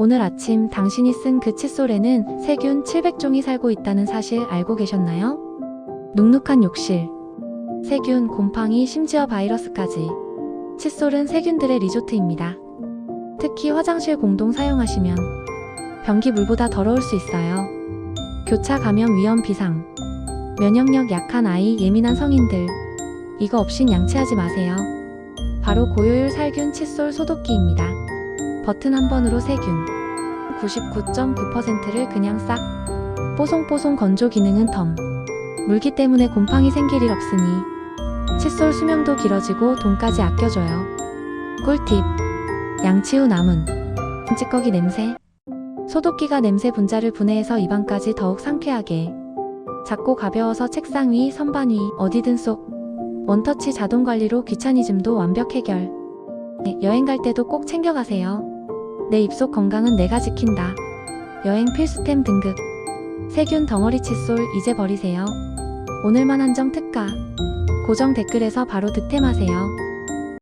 오늘 아침 당신이 쓴 그 칫솔에는 세균 700종이 살고 있다는 사실 알고 계셨나요? 눅눅한 욕실, 세균, 곰팡이, 심지어 바이러스까지. 칫솔은 세균들의 리조트입니다. 특히 화장실 공동 사용하시면 변기 물보다 더러울 수 있어요. 교차 감염 위험 비상. 면역력 약한 아이, 예민한 성인들. 이거 없인 양치하지 마세요. 바로 고효율 살균 칫솔 소독기입니다. 버튼 한 번으로 세균. 99.9%를 그냥 싹. 뽀송뽀송 건조 기능은 덤. 물기 때문에 곰팡이 생길 일 없으니 칫솔 수명도 길어지고 돈까지 아껴줘요. 꿀팁. 양치 후 남은. 찌꺼기 냄새. 소독기가 냄새 분자를 분해해서 입안까지 더욱 상쾌하게. 작고 가벼워서 책상 위, 선반 위, 어디든 쏙. 원터치 자동 관리로 귀차니즘도 완벽 해결. 네, 여행 갈 때도 꼭 챙겨가세요. 내 입속 건강은 내가 지킨다. 여행 필수템 등급. 세균 덩어리 칫솔 이제 버리세요. 오늘만 한정 특가. 고정 댓글에서 바로 득템하세요.